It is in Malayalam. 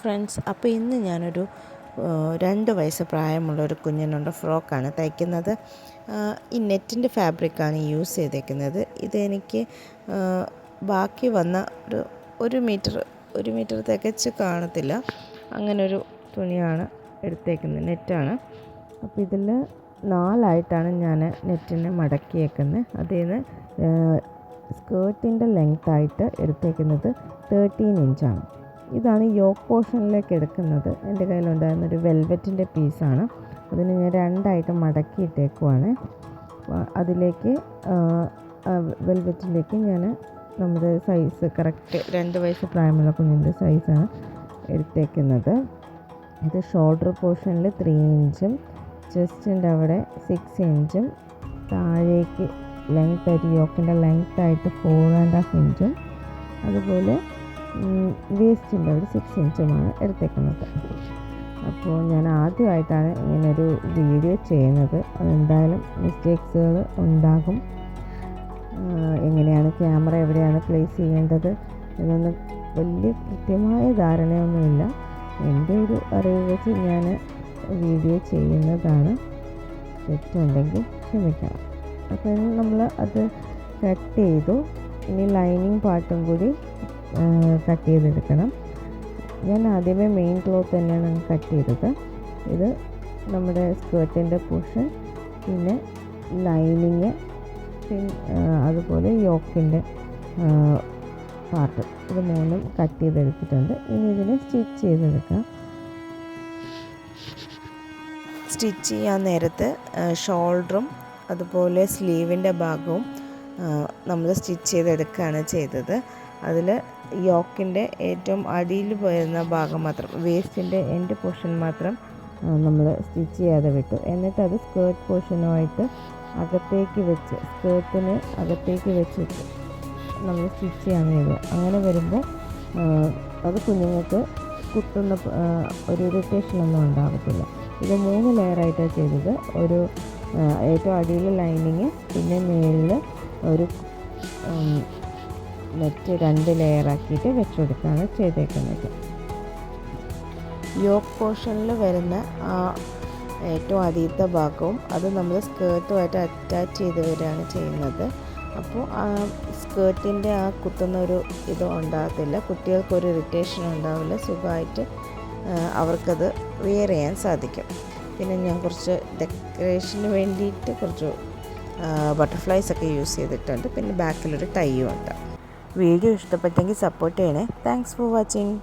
ഫ്രണ്ട്സ് അപ്പോൾ ഇന്ന് ഞാനൊരു രണ്ട് വയസ്സ് പ്രായമുള്ള ഒരു കുഞ്ഞിനുള്ള ഫ്രോക്കാണ് തയ്ക്കുന്നത്. ഈ നെറ്റിന്റെ ഫാബ്രിക്കാണ് യൂസ് ചെയ്തേക്കുന്നത്. ഇതെനിക്ക് ബാക്കി വന്ന ഒരു ഒരു മീറ്റർ ഒരു മീറ്റർ തികച്ച് കാണത്തില്ല. അങ്ങനൊരു തുണിയാണ് എടുത്തേക്കുന്നത് നെറ്റാണ്. അപ്പോൾ ഇതിൽ നാലായിട്ടാണ് ഞാൻ നെറ്റിനെ മടക്കിയേക്കുന്നത്. അതിൽ നിന്ന് സ്കേർട്ടിന്റെ ലെങ്ത്തായിട്ട് എടുത്തേക്കുന്നത് തേർട്ടീൻ ഇഞ്ചാണ്. ഇതാണ് യോക്ക് പോർഷനിലേക്ക് എടുക്കുന്നത് എന്റെ കയ്യിലുണ്ടായിരുന്ന ഒരു വെൽവെറ്റിന്റെ പീസാണ്. അതിന് ഞാൻ രണ്ടായിട്ട് മടക്കിയിട്ടേക്കുവാണ്. അതിലേക്ക് വെൽവെറ്റിലേക്ക് ഞാൻ നമ്മുടെ സൈസ് കറക്റ്റ് രണ്ട് വയസ്സ് പ്രായമുള്ള കുഞ്ഞിന്റെ സൈസാണ് എടുത്തേക്കുന്നത്. ഇത് ഷോൾഡർ പോർഷനിൽ ത്രീ ഇഞ്ചും ചെസ്റ്റിന്റെ അവിടെ സിക്സ് ഇഞ്ചും താഴേക്ക് ലെങ്ത് ആയിട്ട് യോക്കിന്റെ ലെങ്ത് ആയിട്ട് ഫോർ ആൻഡ് ഹാഫ് ഇഞ്ചും അതുപോലെ വേസ്റ്റിന്റെ ഒരു സിക്സ് ഇഞ്ചുമാണ് എടുത്തേക്കുന്നത്. അപ്പോൾ ഞാൻ ആദ്യമായിട്ടാണ് ഇങ്ങനൊരു വീഡിയോ ചെയ്യുന്നത്. അതെന്തായാലും മിസ്റ്റേക്സുകൾ ഉണ്ടാകും. എങ്ങനെയാണ് ക്യാമറ എവിടെയാണ് പ്ലേസ് ചെയ്യേണ്ടത് എന്നൊന്നും വലിയ കൃത്യമായ ധാരണയൊന്നുമില്ല. എന്റെ ഒരു അറിവ് വെച്ച് ഞാൻ വീഡിയോ ചെയ്യുന്നതാണ്. തെറ്റുണ്ടെങ്കിൽ ക്ഷമിക്കണം. അപ്പോൾ നമ്മൾ അത് കട്ട് ചെയ്തു. ഇനി ലൈനിങ് പാർട്ടും കൂടി കട്ട് ചെയ്തെടുക്കണം. ഞാൻ ആദ്യമേ മെയിൻ ക്ലോത്ത് തന്നെയാണ് കട്ട് ചെയ്തത്. ഇത് നമ്മുടെ സ്കേർട്ടിന്റെ പോർഷൻ പിന്നെ ലൈനിങ് പിന്നെ അതുപോലെ യോക്കിന്റെ പാർട്ട് ഇത് മൂന്നും കട്ട് ചെയ്തെടുത്തിട്ടുണ്ട്. ഇനി ഇതിനെ സ്റ്റിച്ച് ചെയ്തെടുക്കാം. സ്റ്റിച്ച് ചെയ്യാൻ നേരത്ത് ഷോൾഡറും അതുപോലെ സ്ലീവിന്റെ ഭാഗവും നമ്മൾ സ്റ്റിച്ച് ചെയ്തെടുക്കുകയാണ് ചെയ്തത്. അതിൽ യോക്കിന്റെ ഏറ്റവും അടിയിൽ വരുന്ന ഭാഗം മാത്രം വേസ്റ്റിന്റെ എൻഡ് പോർഷൻ മാത്രം നമ്മൾ സ്റ്റിച്ച് ചെയ്യാതെ വിട്ടു. എന്നിട്ട് അത് സ്കേർട്ട് പോർഷനുമായിട്ട് അകത്തേക്ക് വെച്ച് സ്കേർട്ടിന് അകത്തേക്ക് വെച്ചിട്ട് നമ്മൾ സ്റ്റിച്ച് ചെയ്യാൻ ചെയ്തത്. അങ്ങനെ വരുമ്പോൾ അത് കുഞ്ഞുങ്ങൾക്ക് കുത്തുന്ന ഒരു ഇറിറ്റേഷൻ ഒന്നും ഉണ്ടാകത്തില്ല ഇത് മൂന്ന് ലെയറായിട്ടാണ് ചെയ്തത്. ഒരു ഏറ്റവും അടിയിൽ ലൈനിങ് പിന്നെ മേളിൽ ഒരു നെറ്റ് രണ്ട് ലെയറാക്കിയിട്ട് വെച്ചുകൊടുക്കുകയാണ് ചെയ്തേക്കുന്നത്. യോക്ക് പോർഷനിൽ വരുന്ന ആ ഏറ്റവും അടിയത്തെ ഭാഗവും അത് നമ്മൾ സ്കേർട്ടുമായിട്ട് അറ്റാച്ച് ചെയ്ത് വരികയാണ് ചെയ്യുന്നത്. അപ്പോൾ ആ സ്കേർട്ടിന്റെ ആ കുത്തുന്ന ഒരു ഇത് ഉണ്ടാകത്തില്ല. കുട്ടികൾക്കൊരു ഇറിറ്റേഷൻ ഉണ്ടാവില്ല. സുഖമായിട്ട് അവർക്കത് വെയർ ചെയ്യാൻ സാധിക്കും. പിന്നെ ഞാൻ കുറച്ച് ഡെക്കറേഷന് വേണ്ടിയിട്ട് കുറച്ച് ബട്ടർഫ്ലൈസ് ഒക്കെ യൂസ് ചെയ്തിട്ടുണ്ട്. പിന്നെ ബാക്കിലൊരു ടൈയും ഉണ്ട്. വീഡിയോ ഇഷ്ടപ്പെട്ടെങ്കിൽ സപ്പോർട്ട് ചെയ്യണേ. Thanks for watching